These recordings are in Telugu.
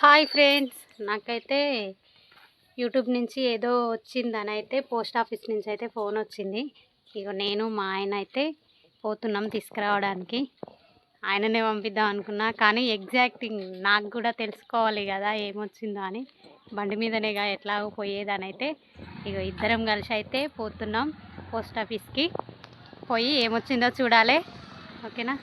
Hi friends. నాకైతే యూట్యూబ్ నుంచి ఏదో వచ్చిందని అయితే పోస్ట్ ఆఫీస్ నుంచి అయితే ఫోన్ వచ్చింది. ఇక నేను మా ఆయన అయితే పోతున్నాం తీసుకురావడానికి. ఆయననే పంపిద్దాం అనుకున్నా కానీ ఎగ్జాక్టింగ్ నాకు కూడా తెలుసుకోవాలి కదా ఏమొచ్చిందో అని. బండి మీదనేగా ఎట్లాగో పోయేదని అయితే ఇక ఇద్దరం కలిసి అయితే పోతున్నాం పోస్ట్ ఆఫీస్కి. పోయి ఏమొచ్చిందో చూడాలి. ఓకేనా?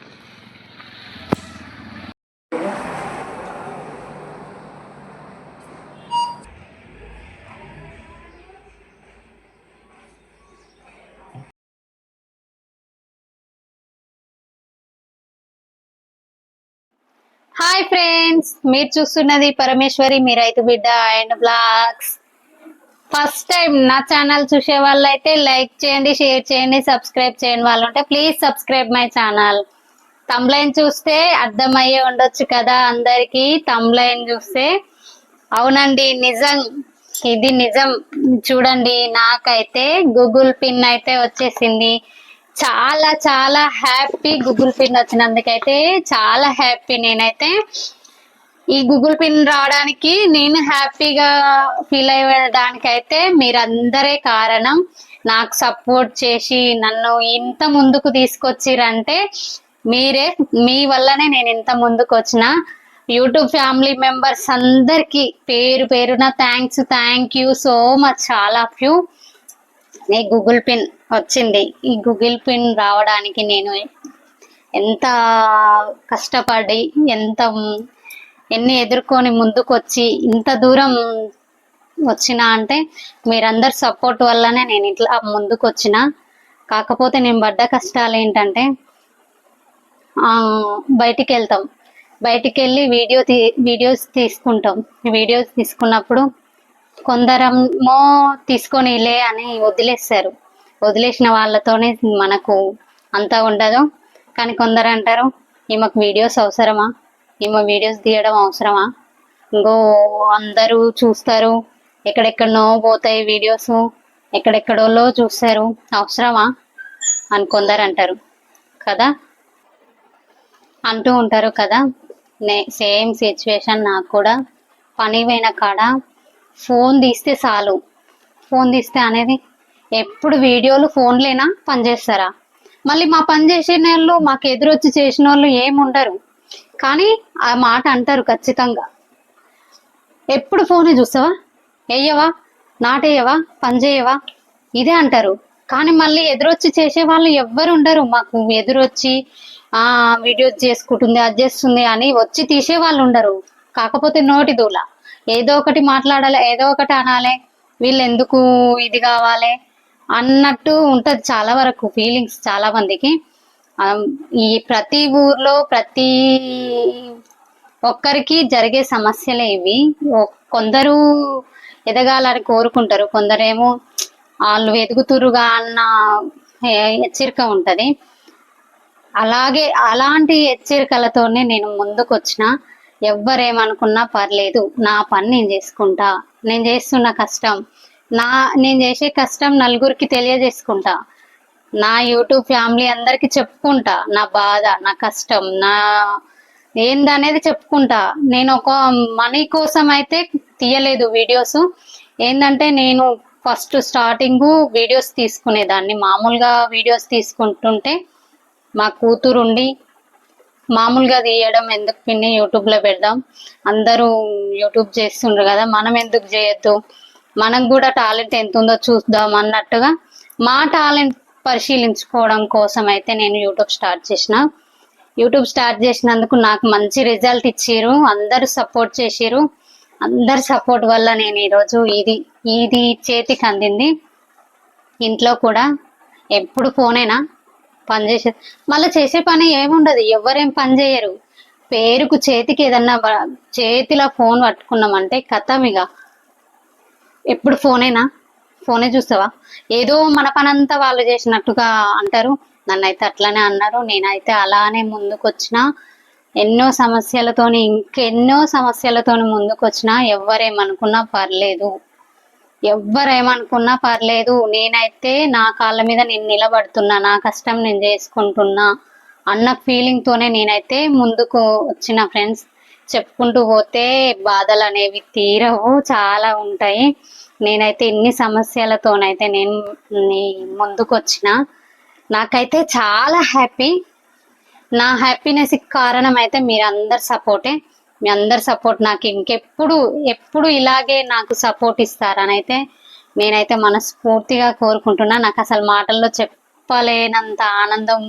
హాయ్ ఫ్రెండ్స్ మీరు చూస్తున్నది పరమేశ్వరి మీ రైతు బిడ్డ అండ్ బ్లాగ్స్. ఫస్ట్ టైం నా ఛానల్ చూసే వాళ్ళు అయితే లైక్ చేయండి షేర్ చేయండి సబ్స్క్రైబ్ చేయండి వాళ్ళు ఉంటే please subscribe my channel thumbnail చూస్తే అర్థమయ్యే ఉండొచ్చు కదా అందరికి. తమ్లైన్ చూస్తే అవునండి నిజం. ఇది నిజం. చూడండి నాకైతే గూగుల్ పిన్ అయితే వచ్చేసింది. చాలా చాలా హ్యాపీ గూగుల్ పిన్ వచ్చినందుకైతే చాలా హ్యాపీ నేనైతే. ఈ గూగుల్ పిన్ రావడానికి నేను హ్యాపీగా ఫీల్ అయ్యడానికి అయితే మీరందరే కారణం. నాకు సపోర్ట్ చేసి నన్ను ఇంత ముందుకు తీసుకొచ్చిరంటే మీరే మీ వల్లనే నేను ఇంత ముందుకు వచ్చిన. యూట్యూబ్ ఫ్యామిలీ మెంబర్స్ అందరికీ పేరు పేరున thanks thank you so much చాలా ఆఫ్ యూ ఈ గూగుల్ పిన్ వచ్చింది. ఈ గూగుల్ పిన్ రావడానికి నేను ఎంత కష్టపడి ఎంత ఎన్ని ఎదుర్కొని ముందుకు వచ్చి ఇంత దూరం వచ్చిన అంటే మీరందరు సపోర్ట్ వల్లనే నేను ఇట్లా ముందుకు వచ్చిన కాకపోతే నేను పడ్డ కష్టాలు ఏంటంటే బయటికి వెళ్తాం బయటికి వెళ్ళి వీడియో తీ వీడియోస్ తీసుకుంటాం. వీడియోస్ తీసుకున్నప్పుడు కొందరమో తీసుకొని లే అని వదిలేస్తారు. వదిలేసిన వాళ్ళతోనే మనకు అంత ఉండదు. కానీ కొందరు అంటారు ఈమెకు వీడియోస్ అవసరమా? ఈమె వీడియోస్ తీయడం అవసరమా? ఇంకో అందరూ చూస్తారు. ఎక్కడెక్కడనో పోతాయి వీడియోస్. ఎక్కడెక్కడోలో చూస్తారు. అవసరమా? అని కొందరు అంటారు. కదా? అంటూ ఉంటారు కదా. నే సేమ్ సిచ్యువేషన్ నాకు కూడా. పని పోయిన కాడ ఫోన్ తీస్తే చాలు. ఫోన్ తీస్తే అనేది ఎప్పుడు వీడియోలు ఫోన్లేనా? పనిచేస్తారా మళ్ళీ మా పని చేసిన వాళ్ళు మాకు ఎదురొచ్చి చేసిన వాళ్ళు ఏముండరు కానీ ఆ మాట అంటారు ఖచ్చితంగా. ఎప్పుడు ఫోనే చూస్తావా? వేయవా నాటేయవా? పని చేయవా? ఇదే అంటారు. కానీ మళ్ళీ ఎదురొచ్చి చేసే వాళ్ళు ఎవ్వరు ఉండరు. మాకు ఎదురొచ్చి ఆ వీడియోస్ చేసుకుంటుంది అది చేస్తుంది అని వచ్చి తీసే వాళ్ళు ఉండరు. కాకపోతే నోటి దూల. ఏదో ఒకటి మాట్లాడాలి ఏదో ఒకటి అనాలి. వీళ్ళు ఎందుకు ఇది కావాలి? అన్నట్టు ఉంటుంది చాలా వరకు ఫీలింగ్స్ చాలా మందికి. ఈ ప్రతి ఊర్లో ప్రతి ఒక్కరికి జరిగే సమస్యలే ఇవి. కొందరు ఎదగాలని కోరుకుంటారు కొందరేమో వాళ్ళు ఎదుగుతురుగా అన్న హెచ్చరిక ఉంటుంది. అలాగే అలాంటి హెచ్చరికలతోనే నేను ముందుకు వచ్చిన ఎవ్వరేమనుకున్నా పర్లేదు నా పని నేను చేసుకుంటా. నేను చేస్తున్న కష్టం నా నేను చేసే కష్టం నలుగురికి తెలియజేసుకుంటా. నా యూట్యూబ్ ఫ్యామిలీ అందరికి చెప్పుకుంటా నా బాధ నా కష్టం నా ఏందనేది చెప్పుకుంటా. నేను ఒక మనీ కోసం అయితే తీయలేదు వీడియోస్. ఏంటంటే నేను ఫస్ట్ స్టార్టింగ్ వీడియోస్ తీసుకునేదాన్ని. మామూలుగా వీడియోస్ తీసుకుంటుంటే మా కూతురుండి మామూలుగా తీయడం ఎందుకు పిన్ని? యూట్యూబ్లో పెడదాం. అందరూ యూట్యూబ్ చేస్తుండ్రు కదా మనం ఎందుకు చేయొద్దు? మనకు కూడా టాలెంట్ ఎంత ఉందో చూద్దాం అన్నట్టుగా మా టాలెంట్ పరిశీలించుకోవడం కోసం అయితే నేను యూట్యూబ్ స్టార్ట్ చేసిన. యూట్యూబ్ స్టార్ట్ చేసినందుకు నాకు మంచి రిజల్ట్ ఇచ్చారు అందరూ సపోర్ట్ చేసారు అందరి సపోర్ట్ వల్ల నేను ఈరోజు ఇది ఇది చేతికి అందింది. ఇంట్లో కూడా ఎప్పుడు ఫోనేనా? పని చేసే మళ్ళీ చేసే పని ఏముండదు. ఎవరేం పని చేయరు. పేరుకు చేతికి ఏదన్నా చేతిలో ఫోన్ పట్టుకున్నామంటే కథం ఇక ఎప్పుడు ఫోనేనా? ఫోనే చూస్తావా? ఏదో మన పనంతా వాళ్ళు చేసినట్టుగా అంటారు. నన్నైతే అట్లానే అన్నారు నేనైతే అలానే ముందుకొచ్చిన ఎన్నో సమస్యలతోని ఇంకెన్నో సమస్యలతోని ముందుకు ఎవరేమనుకున్నా పర్లేదు. ఎవ్వరేమనుకున్నా పర్లేదు నేనైతే నా కాళ్ళ మీద నేను నిలబడుతున్నా నా కష్టం నేను చేసుకుంటున్నా అన్న ఫీలింగ్తోనే నేనైతే ముందుకు వచ్చిన ఫ్రెండ్స్ చెప్పుకుంటూ పోతే బాధలు అనేవి తీరవు చాలా ఉంటాయి. నేనైతే ఇన్ని సమస్యలతోనైతే నేను ముందుకు వచ్చిన నాకైతే చాలా హ్యాపీ నా హ్యాపీనెస్కి కారణం అయితే మీరందరు సపోర్టే మీ అందరి సపోర్ట్ నాకు ఇంకెప్పుడు ఎప్పుడు ఇలాగే నాకు సపోర్ట్ ఇస్తారని అయితే నేనైతే మనస్ఫూర్తిగా కోరుకుంటున్నా. నాకు అసలు మాటల్లో చెప్పలేనంత ఆనందం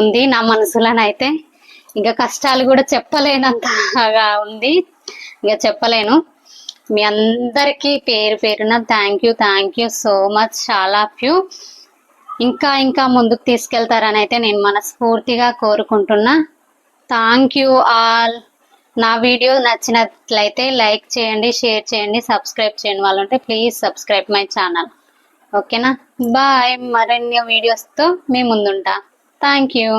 ఉంది నా మనసులోనైతే. ఇంకా కష్టాలు కూడా చెప్పలేనంతగా ఉంది. ఇంకా చెప్పలేను. మీ అందరికీ పేరు పేరున thank you thank you so much చాలా ఆఫ్ యూ ఇంకా ఇంకా ముందుకు తీసుకెళ్తారని అయితే నేను మనస్ఫూర్తిగా కోరుకుంటున్నా. థ్యాంక్ యూ ఆల్ నా వీడియో నచ్చినట్లయితే లైక్ చేయండి షేర్ చేయండి సబ్స్క్రైబ్ చేయండి. వాళ్ళు ఉంటే ప్లీజ్ సబ్స్క్రైబ్ మై ఛానల్. ఓకేనా? బాయ్. మరిన్ని వీడియోస్తో మీ ముందుంటా. Thank you.